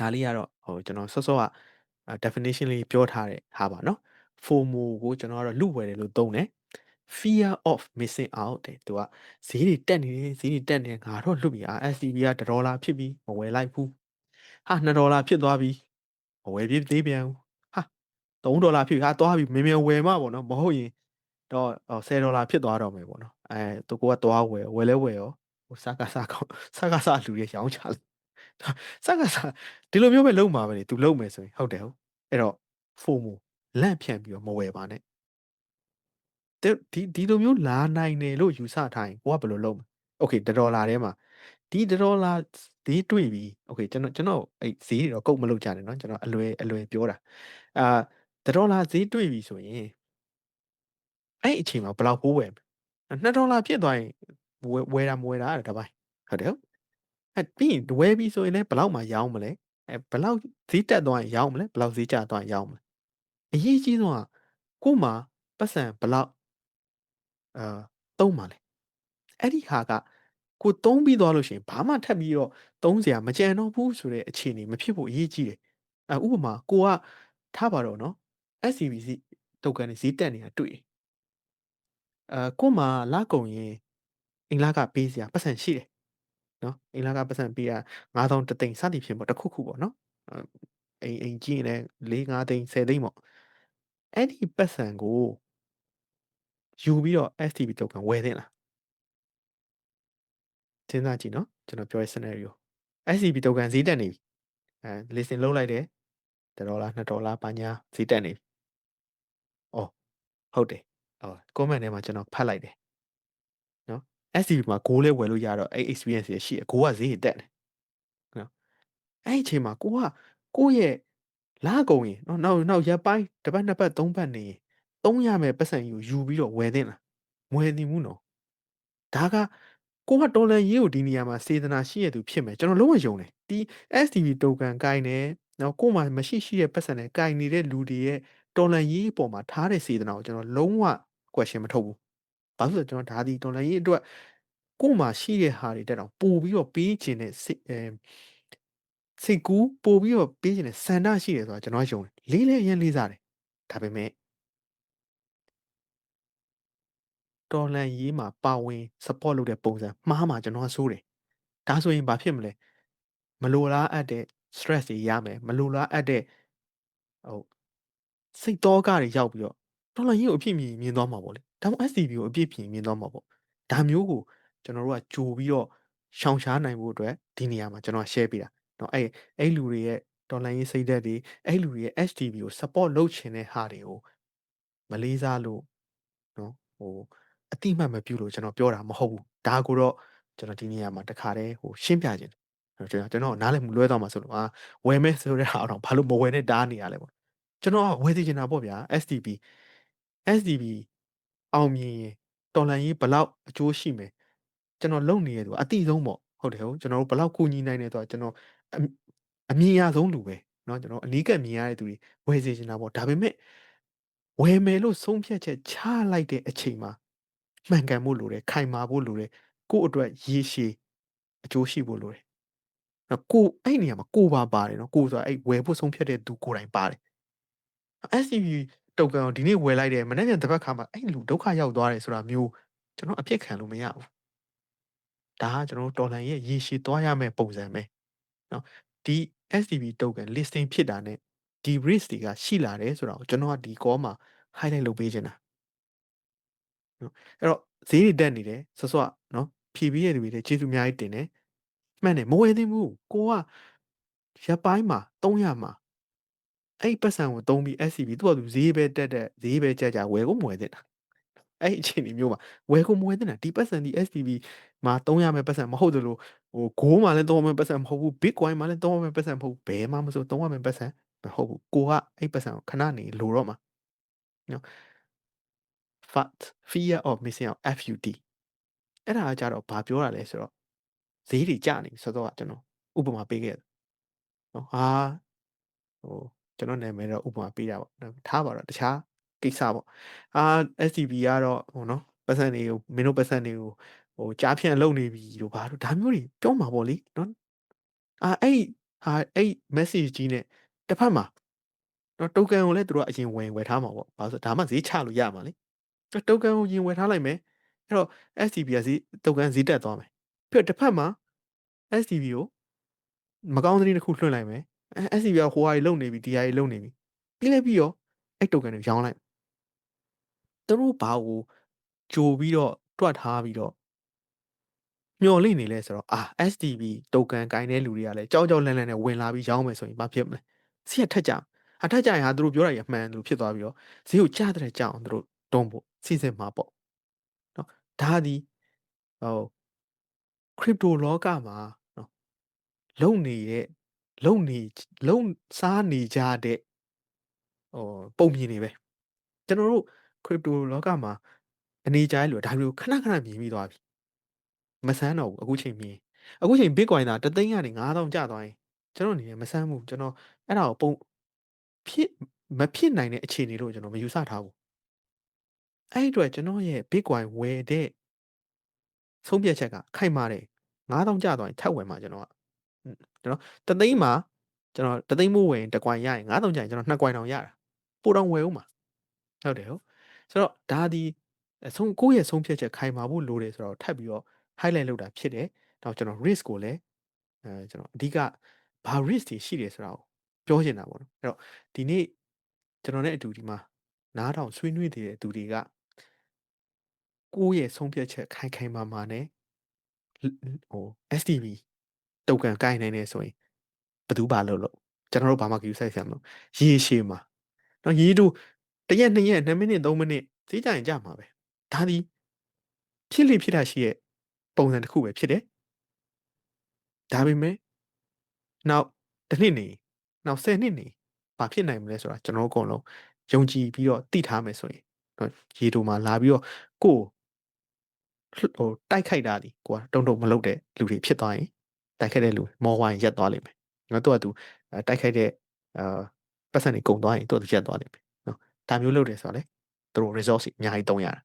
ဒါလေးကတော့ဟိုကျွန်တော်စောစောကအာ definition လေးပြောထားတဲ့ဟာပါနော်။ FOMO ကိုကျွန်တော်ကတော့လုဝယ်တယ်လို့သုံးတယ်။ Fear of missing out တဲ့သူကဈေးတွေတက်နေတယ်ဈေးတွေတက်နေတယ်ငါတော့လွတ်ပြီအာ SCB က $1 ဒေါ်လာဖြစ်ပြီမဝယ်လိုက်ဘူး။ဟာ $2 ဒေါ်လာဖြစ်သွားပြီမဝယ်ဖြစ်သေးပြန်ဘူး။ဟာ $3 ဒေါ်လာဖြစ်ပြီဟာသွားပြီမြန်မြန်ဝယ်မှပေါ့နော်မဟုတ်ရင်တော့အော် $10 ဒေါ်လာဖြစ်သွားတော့မယ်ပေါ့နော်။အဲသူကိုယ်ကသွားဝယ်ဝယ်လည်းဝယ်ရောစကစခေါင်းစကစလူတွေကရောင်းချ စကစ ဒီလိုမျိုးပဲ လုပ်မှာပဲလေ သူလုပ်မယ်ဆိုရင် ဟုတ်တယ်ဟုတ် အဲ့တော့ FOMO လန့်ဖြန့်ပြီးတော့ မဝယ်ပါနဲ့။ သူ ဒီ ဒီလိုမျိုးလာနိုင်တယ်လို့ ယူဆထားရင် ကိုယ်ကဘယ်လိုလုပ်မလဲ။ โอเค $1 ဒေါ်လာထဲမှာ ဒီ $1 ဒေါ်လာ ဈေးတွေ့ပြီ โอเค ကျွန်တော် ကျွန်တော့်ကို အဲ့ဈေးတွေတော့ quote မလုပ်ကြနဲ့နော် ကျွန်တော်အလွယ် အလွယ်ပြောတာ။ အာ $1 ဒေါ်လာဈေးတွေ့ပြီဆိုရင် အဲ့အချိန်မှာ ဘယ်လောက်ဖိုးဝယ်မလဲ။ $2 ဒေါ်လာဖြစ်သွားရင် ဝယ် ဝယ်တာ မဝယ်တာကတော့ တပိုင်း ဟုတ်တယ်ဟုတ် အဲပြီးရင်ဝယ်ပြီဆိုရင်လည်းဘယ်လောက်မှာရောင်းမလဲအဲဘယ်လောက်ဈေးတက်သွားရင်ရောင်းမလဲဘယ်လောက်ဈေးကျသွားရင်ရောင်းမလဲ။အရေးအကြီးဆုံးကကိုယ့်မှာပိုက်ဆံဘယ်လောက်အာသုံးမှာလဲ။အဲ့ဒီဟာကကိုယ်သုံးပြီးသွားလို့ရှိရင်ဘာမှထပ်ပြီးတော့သုံးစရာမကျန်တော့ဘူးဆိုတဲ့အခြေအနေမဖြစ်ဖို့အရေးကြီးတယ်။အဲဥပမာကိုယ်ကထားပါတော့နော် SCB ဈေး token တွေဈေးတက်နေတာတွေ့တယ်။အာကိုယ့်မှာလကုန်ရင်အိမ်လခပေးစရာပိုက်ဆံရှိတယ်။ နော်အိမ်လခပိုက်ဆံပေးရ၅၀,၀၀၀၊1၀၀,၀၀၀စသည်ဖြင့်ပေါ့တခုခုပေါ့နော်။အအိမ်အိမ်ကြီးရင်လည်း၄-၅သိန်း၊၁၀သိန်းပေါ့။အဲ့ဒီပိုက်ဆံကိုယူပြီးတော့ STB token ဝယ်သင့်လား။စဉ်းစားကြည့်နော်ကျွန်တော်ပြောတဲ့ scenario SCB token ဈေးတက်နေပြီအဲ listing လုပ်လိုက်တယ် $1 $2 ဘာညာဈေးတက်နေပြီအော်ဟုတ်တယ်အော်ကွန်းမန့်ထဲမှာကျွန်တော်ဖတ်လိုက်တယ်နော် SCB မှာ Gold လည်းဝယ်လို့ရတော့အဲ့ experience တွေရှိတယ် Gold ကဈေးတွေတက်နေတယ်။နော်အဲ့အချိန်မှာကိုယ်ကကိုယ့်ရဲ့လကုန်ရင်နော်နောက်နောက်ရက်ပိုင်းတပတ်နှစ်ပတ်သုံးပတ်နေရင်သုံးရမယ့်ပိုက်ဆံကြီးကိုယူပြီးတော့ဝယ်သင့်လား။မဝယ်သင့်ဘူးနော်။ဒါကကိုယ်ကတော်လှန်ရေးကိုဒီနေရာမှာစေတနာရှိတဲ့သူဖြစ်မယ်ကျွန်တော်လုံးဝယုံတယ်။ဒီ STB token ကိုင်တယ်နော်ကိုယ့်မှာမရှိရှိတဲ့ပိုက်ဆံနဲ့ကိုင်နေတဲ့လူတွေရဲ့တော်လှန်ရေးအပေါ်မှာထားတဲ့စေတနာကိုကျွန်တော်လုံးဝ question မထုတ်ဘူး။ ဘာဖြစ်လို့လဲဆိုတော့ကျွန်တော်ဒါသည်တော်လှန်ရေးအတွက်ကိုယ့်မှာရှိတဲ့ဟာတွေထက်တောင်ပိုပြီးတော့ပေးချင်တဲ့စိတ်အဲစိတ်ကူးပိုပြီးတော့ပေးချင်တဲ့ဆန္ဒရှိတယ်ဆိုတာကျွန်တော်ကယုံတယ်။လေးလည်းအရမ်းလေးစားတယ်ဒါပေမဲ့တော်လှန်ရေးမှာပါဝင် support လုပ်တဲ့ပုံစံမှားမှာကျွန်တော်ကစိုးတယ်။ဒါဆိုရင်ဘာဖြစ်မလဲမလိုလားအပ်တဲ့ stress တွေရမယ်မလိုလားအပ်တဲ့ဟိုစိတ်သောကတွေရောက်ပြီးတော့တော်လှန်ရေးကိုအပြစ်မြင်မြင်သွားမှာပေါ့လေ။ ဒါမှမဟုတ် SCB ကိုအပြစ်မြင်မြင်သွားမှာပေါ့။ဒါမျိုးကိုကျွန်တော်တို့ကကြိုပြီးတော့ရှောင်ရှားနိုင်ဖို့အတွက်ဒီနေရာမှာကျွန်တော်က share ပေးတာ။နော်အဲ့အဲ့လူတွေရဲ့တော်လှန်ရေးစိတ်ဓာတ်တွေအဲ့လူတွေရဲ့ STB ကို support လုပ်ချင်တဲ့ဟာတွေကိုမလေးစားလို့နော်ဟိုအသိအမှတ်မပြုလို့ကျွန်တော်ပြောတာမဟုတ်ဘူး။ဒါကိုတော့ကျွန်တော်ဒီနေရာမှာတခါထဲဟိုရှင်းပြချင်တယ်။ကျွန်တော်ကျွန်တော့်ကိုနားလည်မှုလွဲသွားမှာစိုးလို့အာဝယ်မယ်ဆိုတဲ့ဟာကိုတောင်ဘာလို့မဝယ်နဲ့တားနေရလဲပေါ့။ကျွန်တော်ကဝယ်စေချင်တာပေါ့ဗျာ STB STB အောင်မြင်ရင်တော်လှန်ရေးဘယ်လောက်အကျိုးရှိမယ်ကျွန်တော်လုပ်နေတဲ့သူကအသိဆုံးပေါ့ဟုတ်တယ်ဟုတ်ကျွန်တော်တို့ဘယ်လောက်ကူညီနိုင်တယ်ဆိုတာကျွန်တော်အအမြင်ရဆုံးလူပဲနော်ကျွန်တော်အနီးကပ်မြင်ရတဲ့သူတွေဝယ်စေချင်တာပေါ့။ဒါပေမဲ့ဝယ်မယ်လို့ဆုံးဖြတ်ချက်ချလိုက်တဲ့အချိန်မှာမှန်ကန်ဖို့လိုတယ်ခိုင်မာဖို့လိုတယ်ကိုယ့်အတွက်ရေရှည်အကျိုးရှိဖို့လိုတယ်။နော်ကိုယ်အဲ့နေရာမှာကိုယ်ပါပါတယ်နော်ကိုယ်ဆိုတာအဲ့ဝယ်ဖို့ဆုံးဖြတ်တဲ့သူကိုယ်တိုင်ပါတယ်။ STB token ကိုဒီနေ့ဝယ်လိုက်တယ်မနက်ဖြန်သန်ဘက်ခါမှာအဲ့လူဒုက္ခရောက်သွားတယ်ဆိုတာမျိုးကျွန်တော်တို့အပစ်ခံလို့မရဘူး။ဒါကကျွန်တော်တို့တော်လှန်ရေးရဲ့ရေရှည်သွားရမယ့်ပုံစံပဲနော်ဒီ STB token listing ဖြစ်တာနဲ့ဒီ risk တွေကရှိလာတယ်ဆိုတာကိုကျွန်တော်ကဒီ call မှာ highlight လုပ်ပေးချင်တာ။နော်အဲ့တော့ဈေးတွေတက်နေတယ်စောစောကနော်ဖြေပေးတဲ့သူတွေလည်းကျေးဇူးအများကြီးတင်တယ်။မှန်တယ်မဝယ်သင့်ဘူးကိုယ်ကရက်ပိုင်းမှာသုံးရမှာ အဲ့ပိုက်ဆံကိုသုံးပြီး STB သူ့ဟာသူဈေးပဲတက်တက်ဈေးပဲကျကျဝယ်ကိုမဝယ်သင့်တာအဲ့အခြေအနေမျိုးမှာဝယ်ကိုမဝယ်သင့်တာဒီပိုက်ဆံသည် STB မှာသုံးရမယ့်ပိုက်ဆံမဟုတ်သလိုဟို Gold မှာလည်းသုံးရမယ့်ပိုက်ဆံမဟုတ်ဘူး။ Bitcoin မှာလည်းသုံးရမယ့်ပိုက်ဆံမဟုတ်ဘူးဘယ်မှာမဆိုသုံးရမယ့်ပိုက်ဆံမဟုတ်ဘူး။ကိုယ်ကအဲ့ပိုက်ဆံကိုခဏနေလိုတော့မှာနော် FUD Fear of missing out FUD အဲ့ဒါကကျတော့ဘာပြောတာလဲဆိုတော့ဈေးတွေကျနေပြီစောစောကကျွန်တော်ဥပမာပေးခဲ့တယ်နော်ဟာဟို ကျွန်တော့်နာမည်တော့ဥပမာပေးတာပေါ့ထားပါတော့တခြားကိစ္စပေါ့အာ STB ကတော့ဟိုနော်ပိုက်ဆံတွေကိုမင်းတို့ပိုက်ဆံတွေကိုဟိုကျားဖြန့်လုပ်နေပြီတို့ဘာတို့ဒါမျိုးတွေပြောမှာပေါ့လေနော်အာအဲ့ဟာအဲ့ message ကြီးနဲ့တစ်ဖက်မှာနော် token ကိုလည်းသူတို့ကအရင်ဝယ်ဝယ်ထားမှာပေါ့ဘာလို့ဆိုဒါမှဈေးချလို့ရမှာလေ token ကိုရင်ဝယ်ထားလိုက်မယ်အဲ့တော့ STB ကဈေး token ဈေးတက်သွားမယ်ပြီးတော့တစ်ဖက်မှာ STB ကိုမကောင်းသတင်းတစ်ခုလွှင့်လိုက်မယ် အဲ STB ကဟိုဟာကြီးလုံနေပြီဒီဟာကြီးလုံနေပြီပြီးလဲပြီးတော့အဲ့ token တွေရောင်းလိုက်သူတို့ဘာကိုကြိုပြီးတော့တွက်ထားပြီးတော့မျော်လင့်နေလဲဆိုတော့အာ STB token ကင်တဲ့လူတွေကလည်းကြောက်ကြောက်လန့်လန့်နဲ့ဝင်လာပြီးရောင်းမယ်ဆိုရင်ဘာဖြစ်မလဲစီးရထက်ကြအထက်ကြရင်ဟာသူတို့ပြောတာရမှန်လို့ဖြစ်သွားပြီးတော့ဈေးကိုကြားတဲ့ကြောက်အောင်သူတို့တွန်းဖို့စီစဉ်မှာပေါ့နော်ဒါဒီဟို crypto လောကမှာနော်လုံနေတဲ့ လုံနေလုံစားနေကြတဲ့ဟိုပုံမြင်နေပဲကျွန်တော်တို့ crypto လောကမှာအနေကြဲလို့ဒါမျိုးခဏခဏမြင်ပြီးသွားပြီမဆန်းတော့ဘူးအခုချိန်မြင်အခုချိန် Bitcoin သာတသိန်းကနေ9000ကျသွားရင်ကျွန်တော်အနေနဲ့မဆန်းဘူးကျွန်တော်အဲ့ဒါကိုပုံဖြစ်မဖြစ်နိုင်တဲ့အခြေအနေလို့ကျွန်တော်မယူဆထားဘူးအဲ့ဒီအတွက်ကျွန်တော်ရဲ့ Bitcoin ဝယ်တဲ့ဆုံးဖြတ်ချက်ကခိုင်မာတယ်9000ကျသွားရင်ထပ်ဝယ်မှာကျွန်တော်က ကျွန်တော်တသိန်းမှာကျွန်တော်တသိန်းမိုးဝယ်ရင်တစ်ကွိုင်ရရင်9000ကျရင်ကျွန်တော်နှစ်ကွိုင်တောင်ရတာပိုတောင်ဝယ်ဦးမှာဟုတ်တယ်ဟုတ်ဆိုတော့ဒါဒီဆုံးကိုယ့်ရဲ့ဆုံးဖြတ်ချက်ခိုင်မာဖို့လိုတယ်ဆိုတော့ထပ်ပြီးတော့ highlight လုပ်တာဖြစ်တယ်တော့ကျွန်တော် risk ကိုလည်းအဲကျွန်တော်အဓိကဘာ risk တွေရှိတယ်ဆိုတာကိုပြောချင်တာပေါ့နော်အဲ့တော့ဒီနေ့ကျွန်တော်နဲ့အတူဒီမှာနားထောင်ဆွေးနွေးနေတဲ့သူတွေကကိုယ့်ရဲ့ဆုံးဖြတ်ချက်ခိုင်ခိုင်မာမာနဲ့ဟို STB တုတ်ကန်ကိုင်နိုင်နေဆိုရင်ဘယ်သူပါလို့လို့ကျွန်တော်တို့ဘာမှ view size ဆရာမလို့ရေရှည်မှာနော်ရေတူတရက်နှစ်ရက်2မိနစ်3မိနစ်ဈေးကြရင်ကြမှာပဲဒါဒီဖြစ်လိဖြစ်တာရှိရဲ့ပုံစံတစ်ခုပဲဖြစ်တယ်ဒါပေမဲ့နောက်တစ်နှစ်နေနောက်10နှစ်နေဘာဖြစ်နိုင်မလဲဆိုတာကျွန်တော်တို့အကုန်လုံးယုံကြည်ပြီးတော့သိထားမယ်ဆိုရင်နော်ရေတူမှာလာပြီးတော့ကိုဟိုတိုက်ခိုက်တာဒီကိုကတုံတုံမလုပ်တဲ့လူတွေဖြစ်သွားရင် တိုက်ခိုက်တဲ့လူမောဝိုင်းရက်သွားလိမ့်မယ်ငါတို့ကသူတိုက်ခိုက်တဲ့အာပတ်စံတွေကုန်သွားရင်သူကရက်သွားလိမ့်မယ်နော်ဒါမျိုးလုပ်တယ်ဆိုတော့လေသူတို့ resource အများကြီးတုံးရတာ